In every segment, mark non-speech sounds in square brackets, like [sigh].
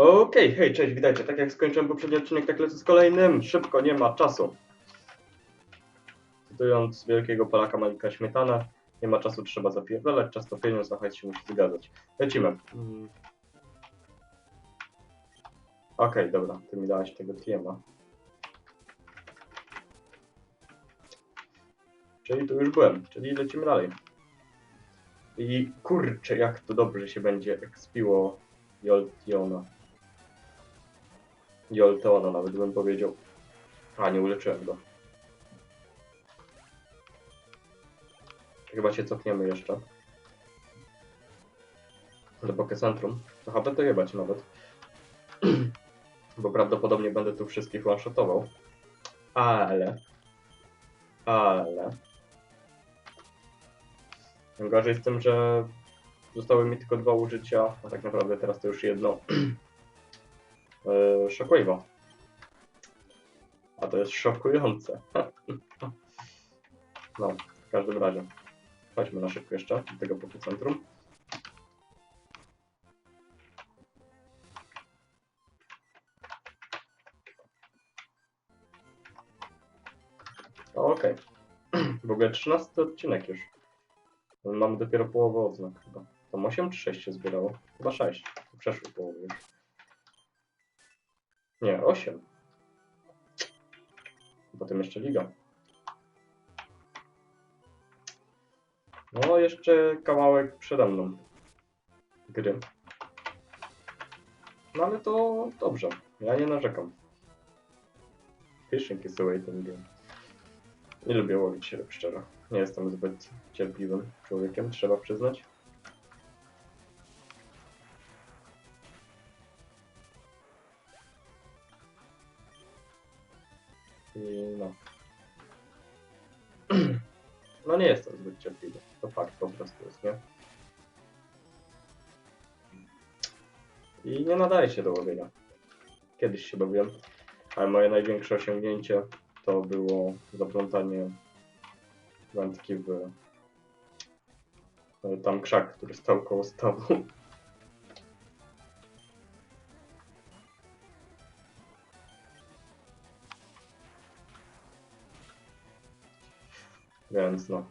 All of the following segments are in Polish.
Okej, hej, cześć, witajcie. Tak jak skończyłem poprzedni odcinek, tak lecę z kolejnym. Szybko, nie ma czasu. Cytując wielkiego Polaka Malika Śmietana, nie ma czasu, trzeba zapierdalać, czas to pieniądz, a hajs się musi zgadzać. Lecimy. Mm. Okej, dobra, ty mi dałeś tego TM'a. Czyli tu już byłem, czyli lecimy dalej. I kurczę, jak to dobrze się będzie ekspiło Joltiona. Jolteona nawet bym powiedział. A, nie uleczyłem go. Chyba się cofniemy jeszcze. Do Pokecentrum. To HP to jebać nawet. [clears throat] Bo prawdopodobnie będę tu wszystkich one-shotował. Ale... Ale... Najgorzej z tym, że zostały mi tylko dwa użycia, a tak naprawdę teraz to już jedno. [clears throat] Eee, Shockwave'a. A to jest szokujące. [laughs] No, w każdym razie. Chodźmy na szybko jeszcze do tego centrum. Okej. [clears throat] W ogóle 13 odcinek już. Mamy dopiero połowę odznak chyba. Tam 8 czy 6 się zbierało? Chyba 6. Przeszły połowę już. Nie, 8. Potem jeszcze liga. No, jeszcze kawałek przede mną gry. No ale to dobrze. Ja nie narzekam. Fishing is a waiting game. Nie lubię łowić ryb, szczerze. Nie jestem zbyt cierpliwym człowiekiem, trzeba przyznać. Nie jestem zbyt cierpliwy. To fakt po prostu jest, nie? I nie nadaje się do łowienia. Kiedyś się bawiłem, ale moje największe osiągnięcie to było zaplątanie wędki w e, tam krzak, który stał koło stawu. Więc no.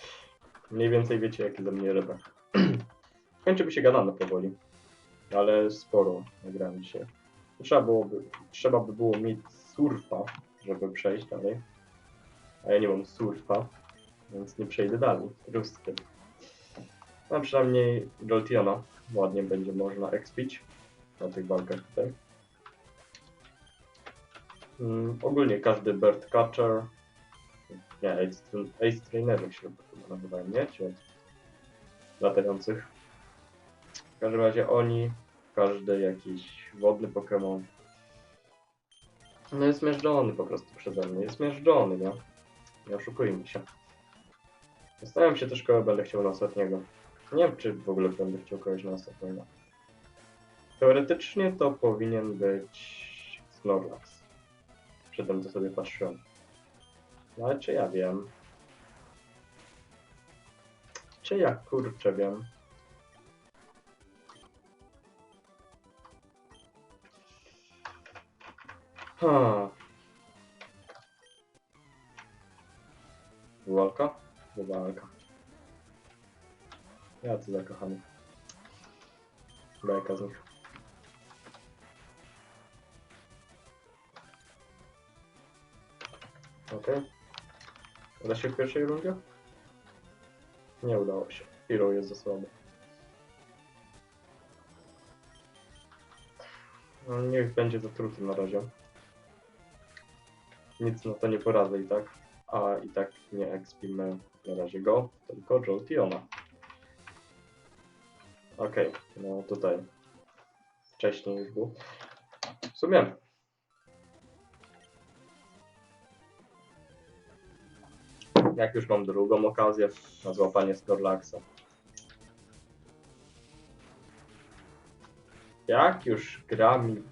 [laughs] Mniej więcej wiecie, jakie ze mnie ryba. [clears throat] Kończy by się gadane powoli. Ale sporo nagrałem się. Trzeba byłoby, trzeba by było mieć surfa, żeby przejść dalej. A ja nie mam surfa, więc nie przejdę dalej. Rusty. No przynajmniej Joltiona ładnie będzie można expić na tych walkach tutaj. Mm, ogólnie każdy bird catcher, nie, ace, ace trainerów się chyba nazywają, nie? Ci latających. W każdym razie oni, każdy jakiś wodny Pokémon, no jest mierzony po prostu przeze mnie, jest mierzony, nie? Nie oszukujmy się. Zastanawiam się też, kogo będę chciał na ostatniego. Nie wiem, czy w ogóle będę chciał kogoś na ostatniego. Teoretycznie to powinien być Snorlax. Przy tym, co sobie patrzyłem. No ale czy ja wiem? Czy ja kurczę wiem? Ha. Walka? Chyba Alka. Ja to zakochany. Bajka z. Okej. Uda się w pierwszej rundzie? Nie udało się. Hero jest za słaby. No, niech będzie zatruty na razie. Nic na to nie poradzę i tak. A i tak nie expimy na razie go, tylko Joltiona. Okej, no tutaj wcześniej już był. W sumie jak już mam drugą okazję na złapanie Snorlaxa. Jak już gra mi,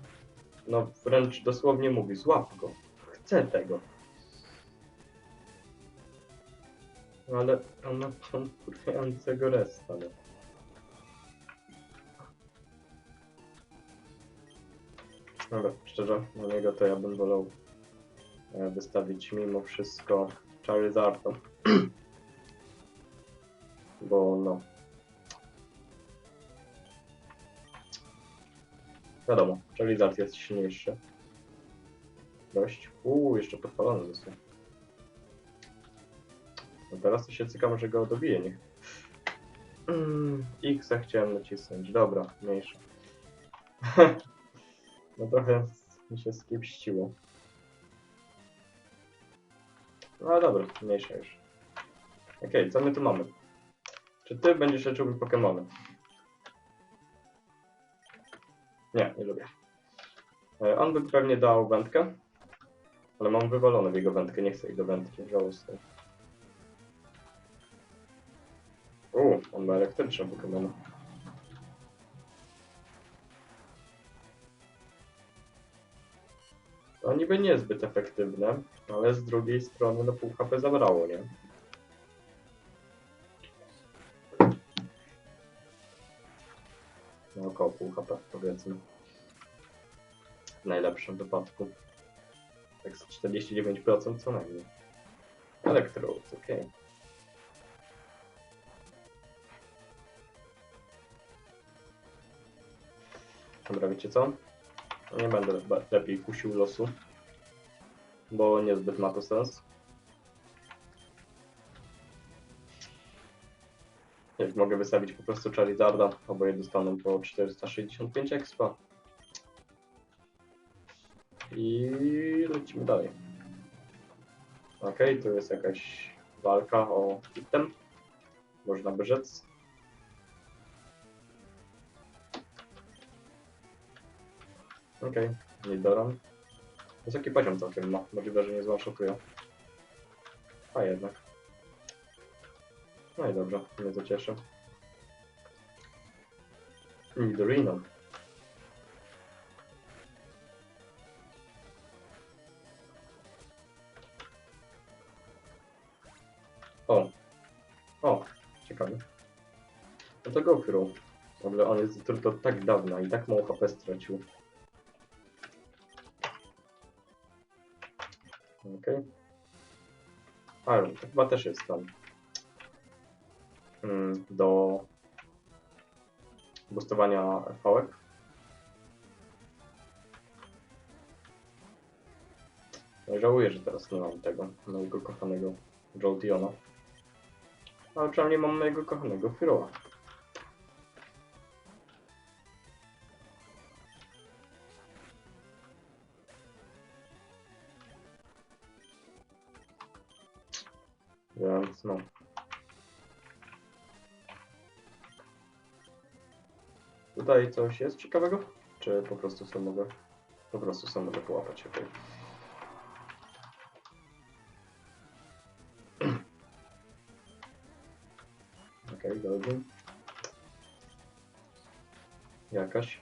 no wręcz dosłownie mówi, złap go, chcę tego. No ale on ma kurwiającego resta, no. Dobra, szczerze, na niego to ja bym wolał e, wystawić mimo wszystko Charizarda. [clears throat] Bo no. Wiadomo, Charizard jest silniejszy. Dość. Uuu, jeszcze podpalony został. No teraz to się cykam, że go dobiję, niech. Mm, X chciałem nacisnąć. Dobra, mniejsza. [laughs] no trochę mi się skiepściło. No dobra, mniejsza już. Okej, co my tu mamy? Czy ty będziesz leczył mi Pokemony? Nie, nie lubię. E, On by pewnie dał wędkę, ale mam wywalone w jego wędkę, nie chcę jego wędki, żałosne. U, on ma elektryczne Pokemony. To niby niezbyt efektywne, ale z drugiej strony no pół HP zabrało, nie? No około pół HP powiedzmy. W najlepszym wypadku. Tak z 49% co najmniej. Elektrolus, okej. Dobra, wiecie co? Nie będę lepiej kusił losu, bo niezbyt ma to sens. Jak mogę wystawić po prostu Charizarda, oboje dostaną po 465 expa. I lecimy dalej. Okej, tu jest jakaś walka o item. Można by rzec. Okej, Nidoran. Wysoki poziom całkiem ma. Możliwe, że nie złaszotuje. A jednak. No i dobrze, mnie to cieszy. Nidorino. O. O, ciekawe. No to go through. W ogóle on jest tylko tak dawno i tak mało HP stracił. Okej. Iron, to chyba też jest tam. Mm, do boostowania fałek. No żałuję, że teraz nie mam tego, mojego kochanego Joltiona. Ale przynajmniej mam mojego kochanego Firoa. Tutaj coś jest ciekawego? Czy po prostu sobie mogę... Po prostu sobie mogę połapać, okej. [clears throat] Okej, dobrze. Jakaś.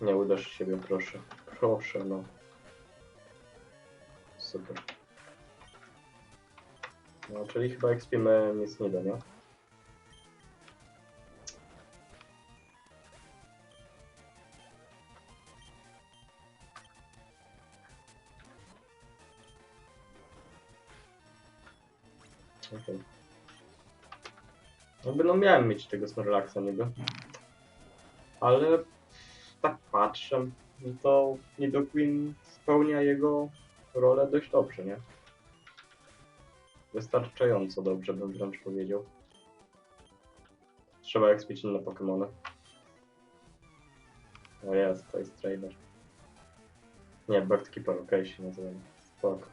Nie siebie, proszę. Proszę, no. Super. No, czyli chyba ekspimy nic nie da, nie? Okej. Jakby no miałem mieć tego Snorlaxa niby. Ale tak patrzę, no to Nidoqueen spełnia jego rolę dość dobrze, nie? Wystarczająco dobrze bym wręcz powiedział. Trzeba ekspić inne Pokemony. O jest, to jest trader. Nie, Bird Keeper, okej się nazywa. Spoko.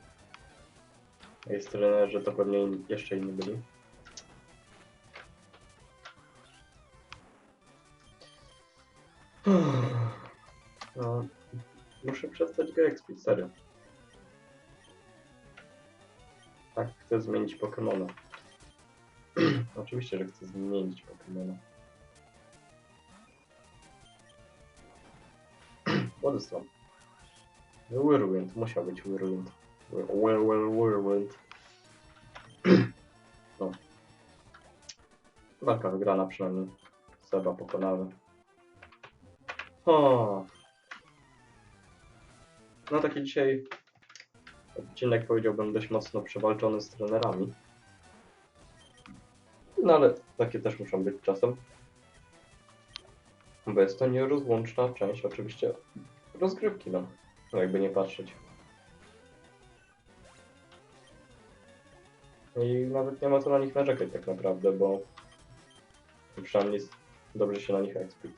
Jest trenerzy, to pewnie in, jeszcze inni byli. No, muszę przestać go expić, serio. Tak, chcę zmienić Pokemona. [clears throat] Oczywiście, że chcę zmienić Pokemona. [clears throat] Władysław. Whirlwind, musiał być Whirlwind. Whir, whir, whir, Whirlwind. [clears throat] No. Walka wygrana przynajmniej. Seba pokonany. O. No taki dzisiaj odcinek powiedziałbym dość mocno przewalczony z trenerami. No ale takie też muszą być czasem. Bo jest to nierozłączna część oczywiście rozgrywki, no. No jakby nie patrzeć. I nawet nie ma co na nich narzekać tak naprawdę, bo przynajmniej dobrze się na nich ekspli.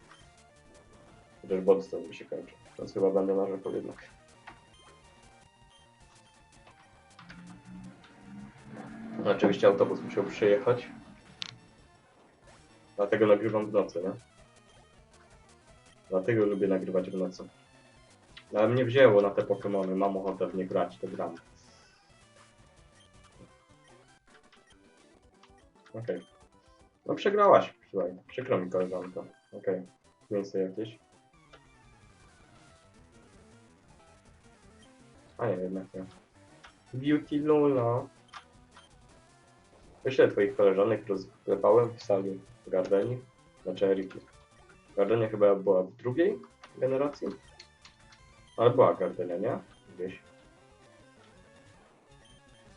Chociaż bodstone mi się kończy. Więc chyba będę narzekał jednak. Oczywiście autobus musiał przyjechać. Dlatego nagrywam w nocy, nie? Dlatego lubię nagrywać w nocy. Ale mnie wzięło na te Pokémony, mam ochotę w nie grać, to gram. Okej. No przegrałaś, słuchaj. Przykro mi koleżanko. Okej. Miejsce jakieś. A nie, jednak nie. Beauty Luna. Wyślę twoich koleżanek, rozklepałem w sali Gardeni. Znaczy Eriki. Gardenia chyba była w drugiej generacji. Ale była Gardenia, nie? Gdzieś.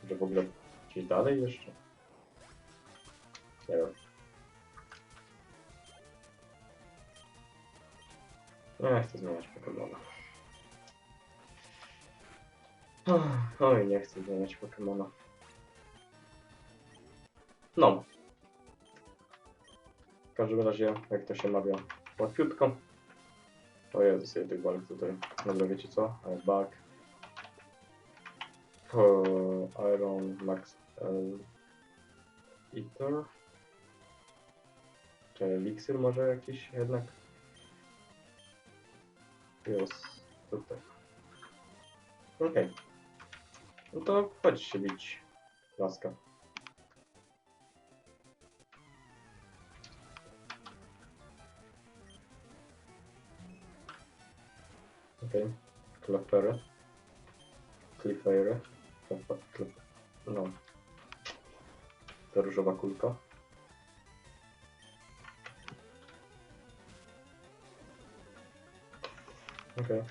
Że w ogóle gdzieś dalej jeszcze. Nie wiem. Nie chcę zmieniać Pokemona. Oj, nie chcę zmieniać Pokemona. No. W każdym razie, jak to się mawia, łatwiutko. O Jezu, sobie tych walk tutaj. Dobra, wiecie co? O, Iron Max L. Eater. Czy eliksir może jakiś jednak? Jest tutaj. Okej. No to chodź się bić. Laska. Okej. Okay. Klef- No. Ta różowa kulka. Okej.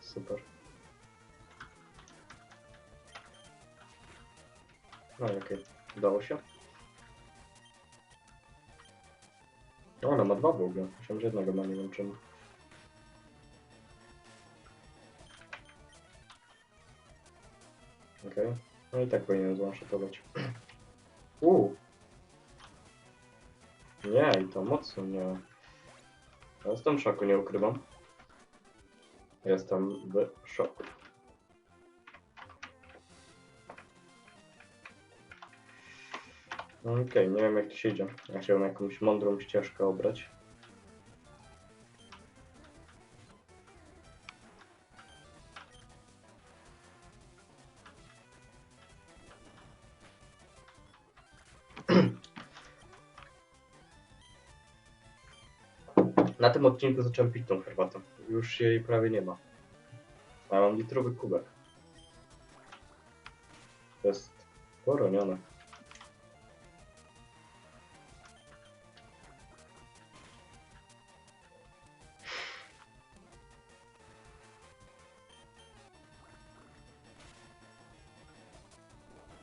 Super. No okej. Udało się. O, ona ma dwa w ogóle. Myślałem, że jednego ma, nie wiem. Okej. No i tak powinien zwanshotować. Uuu. [clears throat] Nie, i to mocno nie. Jestem w szoku, nie ukrywam. Jestem w szoku. Okej, nie wiem jak to się idzie. Ja chciałem jakąś mądrą ścieżkę obrać. [clears throat] Na tym odcinku zacząłem pić tą herbatę. Już jej prawie nie ma. A mam litrowy kubek. To jest poronione.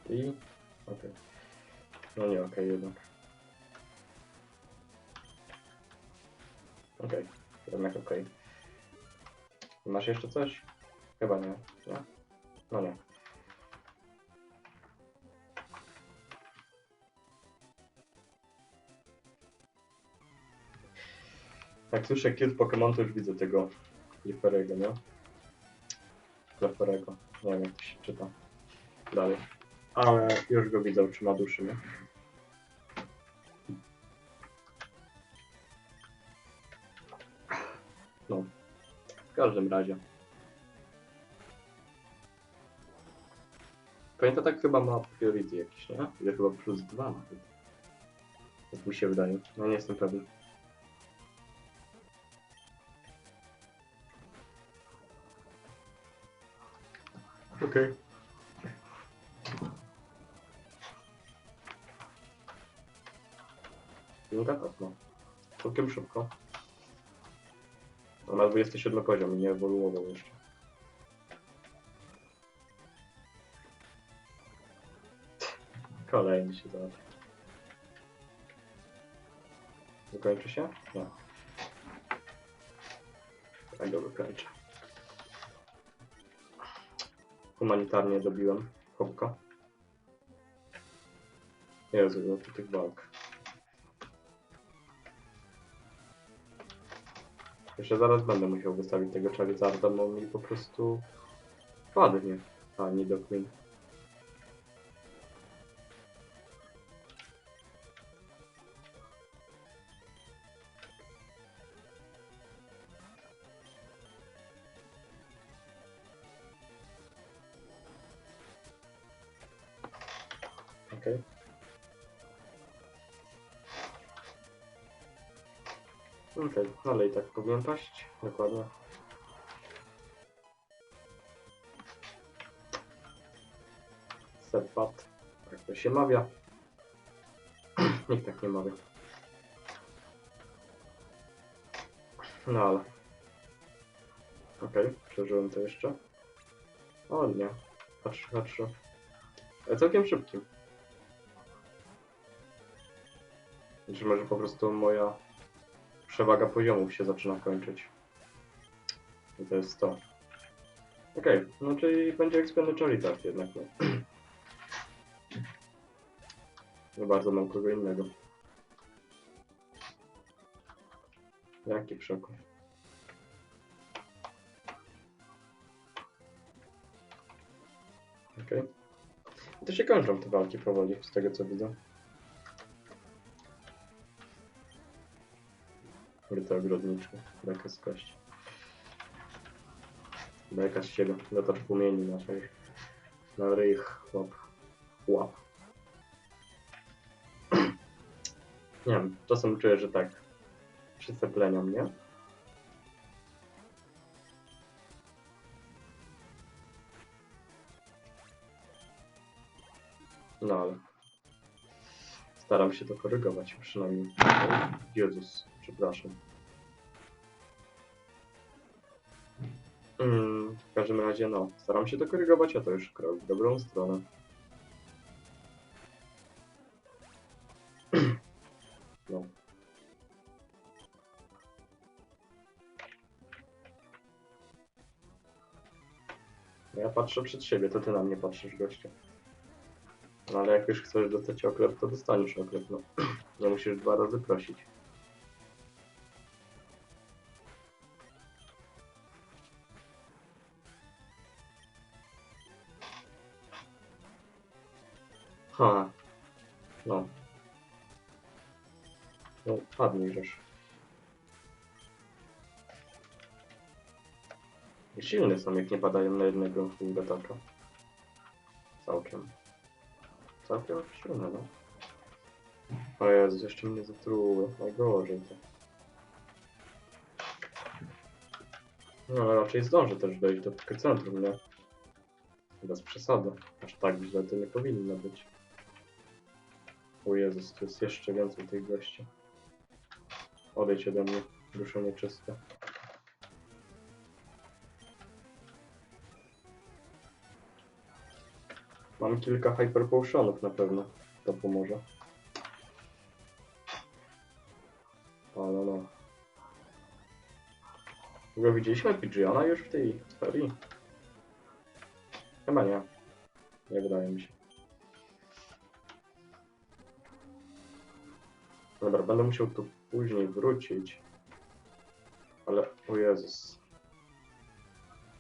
I... Okej. No nie, okej jednak. Okej, jednak okej. Masz jeszcze coś? Chyba nie. nie? No nie. Jak słyszę cute Pokémon, to już widzę tego Clifferego, nie? Clifferego. Nie wiem, jak to się czyta. Dalej. Ale już go widzę duszy, nie? No. W każdym razie. Pamięta tak chyba ma priority jakiś, nie? Ile chyba plus dwa nawet. Jak mi się wydaje. No nie jestem pewien. Okej. Kilka tak, no. Całkiem szybko. On ma 27 poziom nie ewoluował jeszcze. Kolejny się załatwi. Wykończy się? Nie. Tak go wykończę. Humanitarnie dobiłem chłopka. Jezu, no to tych walk. Jeszcze zaraz będę musiał wystawić tego Charizarda, bo mi po prostu padnie. A, nie tak powinien paść. Dokładnie. Setpat. Tak to się mawia. [clears throat] Nikt tak nie mawia. No ale. Okej, przeżyłem to jeszcze. O nie. Patrz, patrz. Ale całkiem szybkim. Czy może po prostu moja przewaga poziomów się zaczyna kończyć. I to jest to. Okej, no czyli będzie Expanded Charizard jednak, no. [clears throat] Nie bardzo mam kogo innego. Jaki przekór. Okej. I To się kończą te walki powoli, z tego co widzę. Gryta ogrodniczy, beka z kości. Beka z siebie, latacz płomieni naszej. Na ryj chłop. Łap. [clears throat] Nie wiem, czasem czuję, że tak wszyscy plenią mnie. No ale staram się to korygować przynajmniej. Jezus, przepraszam. W każdym razie, no, staram się to korygować, a to już krok w dobrą stronę. [clears throat] No. Ja patrzę przed siebie, to ty na mnie patrzysz, gościu. No ale jak już chcesz dostać oklep, to dostaniesz oklep, no. [clears throat] Nie musisz dwa razy prosić. No, padnij żeż. Silne są, jak nie padają na jednego full ataka. Całkiem. Całkiem silne, no. O Jezu, jeszcze mnie zatruło. Najgorzej to. No, ale raczej zdążę też dojść do centrum, nie? Bez przesady. Aż tak źle to nie powinno być. O Jezus, tu jest jeszcze więcej tych gości. Odejdź ode mnie, duszo nieczyste. Mam kilka hyper potionów na pewno. To pomoże. O, no, no. W widzieliśmy Pidgeona już w tej serii? Chyba nie. Nie wydaje mi się. Dobra, będę musiał tu później wrócić. Ale, o Jezus.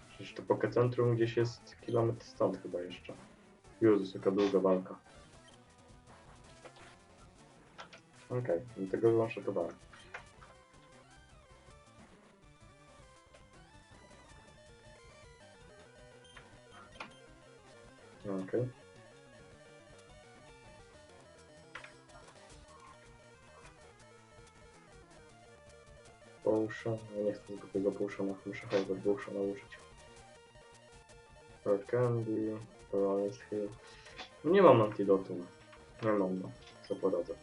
Przecież to Pokecentrum gdzieś jest kilometr stąd chyba jeszcze. Jezus, jaka długa walka. Okej, okay, tego zwanszetowałem. Okej. Okay. Potion. Ja nie chcę zgubić tego potiona, muszę chyba potiona użyć. Hard Candy, Paralyzed Hill. Nie mam antidotum. Nie mam, no. Co poradzę. [clears throat]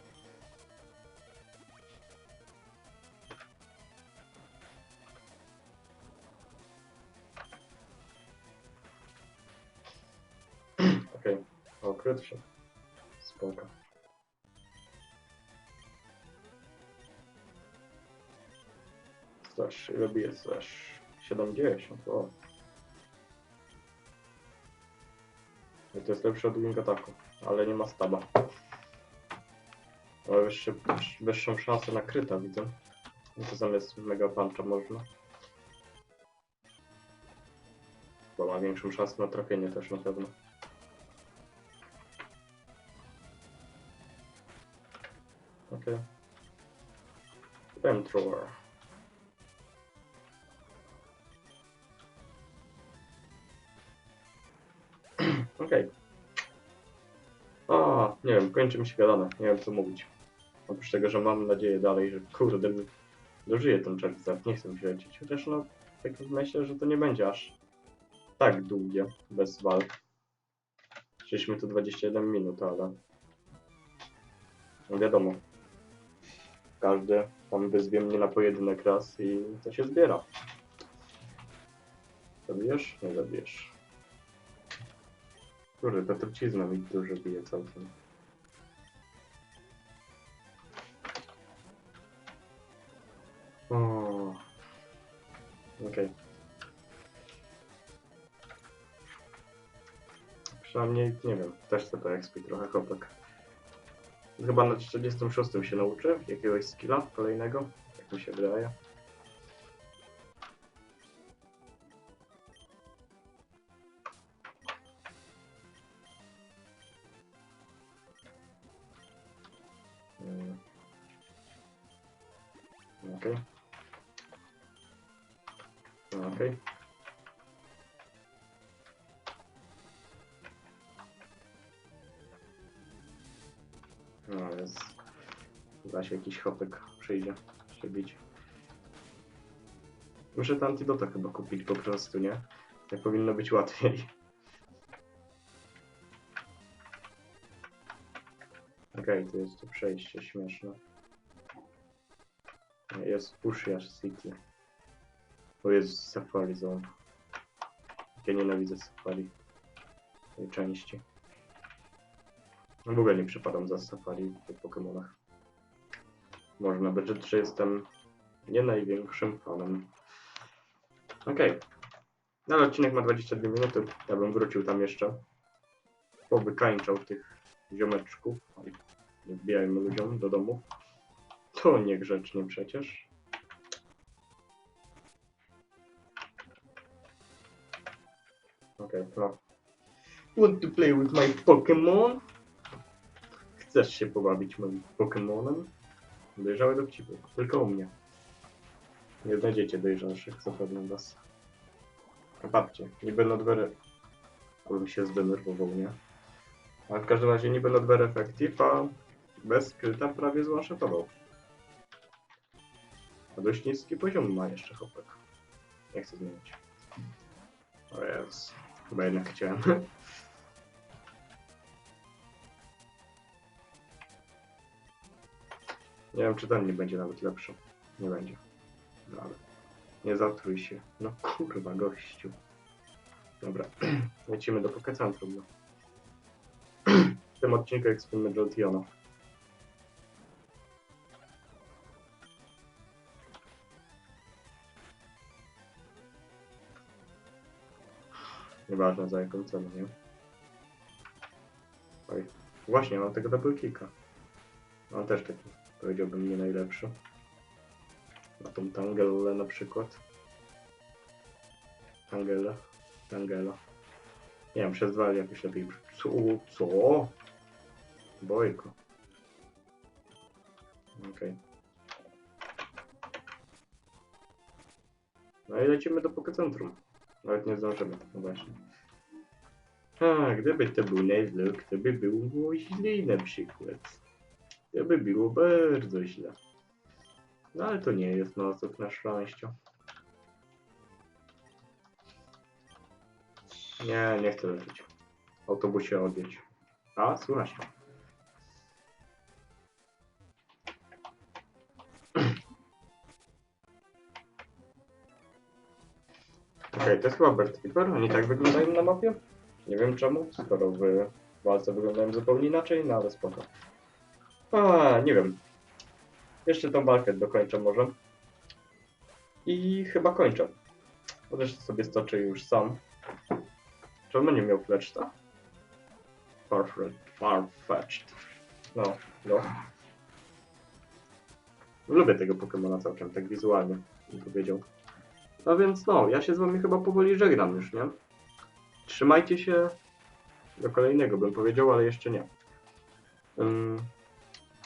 Okej, okay. okryt się. Spoko. Slash, bije slash? 70, o. I to jest lepsze od wing ataku, ale nie ma staba. Ma wyższy, wyższą szansę na kryta, widzę. No to zamiast mega puncha można. Bo ma większą szansę na trafienie też na pewno. Okej. Okay. Flamethrower. Okej. A, nie wiem, kończy mi się gadane. Nie wiem co mówić. Oprócz tego, że mam nadzieję dalej, że kurde, dożyję ten Charizard. Nie chcę mi się lecieć. Chociaż no, tak myślę, że to nie będzie aż tak długie, bez walk. Szliśmy tu 21 minut, ale... No wiadomo. Każdy tam wyzwie mnie na pojedynek raz i to się zbiera. Zabijesz? Nie zabijesz. Kurde, ta trucizna mi dużo bije całkiem. O. Okej. Przynajmniej, nie wiem, też chcę to XP trochę chłopak. Chyba na 46 się nauczę jakiegoś skilla kolejnego, jak mi się wydaje. No jest. Się jakiś chopek przyjdzie się bić. Muszę to antidota chyba kupić po prostu, nie? Tak powinno być łatwiej. Okej, to jest to przejście śmieszne. Jest Pushiash City. To jest Safari Zone. Ja nienawidzę Safari. Tej części. W ogóle nie przypadam za Safari w Pokémonach. Można powiedzieć, że jestem nie największym fanem. Okej. No ale odcinek ma 22 minuty. Ja bym wrócił tam jeszcze. Powykańczał tych ziomeczków. Nie wbijajmy ludziom do domu. To niegrzecznie przecież. Okej, no. Want to play with my Pokémon? Chcesz się pobawić moim Pokémonem? Dojrzałe dowcipy. Tylko u mnie. Nie znajdziecie dojrzalszych, zapewniam was. A Patrzcie, niby very... Abym się zdenerwował, nie? Ale w każdym razie niby not very effective, a bez kryta prawie złaszetował. A dość niski poziom ma jeszcze chłopak. Nie chcę zmienić. O Jezus. Chyba jednak chciałem. [laughs] Nie wiem, czy ten nie będzie nawet lepszy. Nie będzie. No ale nie zatruj się. No kurwa, gościu. Dobra, [clears throat] lecimy do Pokecentrum. No. [clears throat] W tym odcinku ekspimy Joltiona. Nieważne za jaką cenę, nie? Oj, właśnie, mam tego double kicka. Mam też taki, powiedziałbym, nie najlepszy. Na tą Tangellę na przykład. Tangela. Tangela. Nie wiem, przez dwa jakoś lepiej. Co? Co? Bojko. Okej. No i lecimy do Pokecentrum. Nawet nie zdążymy, no właśnie. A, gdyby to był Nuzlocke, to by było źle na przykład. To by było bardzo źle. No ale to nie jest Nuzlocke na szczęście. Nie, nie chcę lecieć. W autobusie odjedź. A, słucha się. Okej, to jest chyba Bert Keeper. Oni tak wyglądają na mapie? Nie wiem czemu, skoro w walce wyglądają zupełnie inaczej, no ale spoko. A, nie wiem. Jeszcze tą walkę dokończę może. I chyba kończę. Chociaż sobie stoczę już sam. Czemu nie miał fleczta? Farfetched. Farfetched. No, no. Lubię tego Pokemona całkiem, tak wizualnie, bym powiedział. No więc no, ja się z wami chyba powoli żegnam już, nie? Trzymajcie się do kolejnego, bym powiedział, ale jeszcze nie. Ym,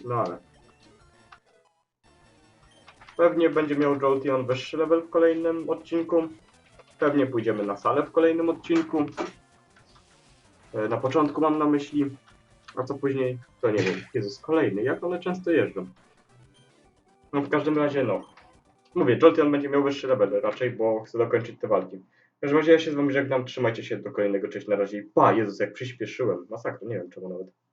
no ale. Pewnie będzie miał Jolteon wyższy level w kolejnym odcinku. Pewnie pójdziemy na salę w kolejnym odcinku. E, Na początku mam na myśli, a co później, to nie wiem. Jezus, kolejny, jak one często jeżdżą. No w każdym razie, no. Mówię, Jolteon będzie miał wyższy level raczej, bo chcę dokończyć te walki. W każdym razie ja się z wami żegnam, trzymajcie się do kolejnego, cześć na razie. Pa, Jezus, jak przyspieszyłem. Masakra, nie wiem czemu nawet.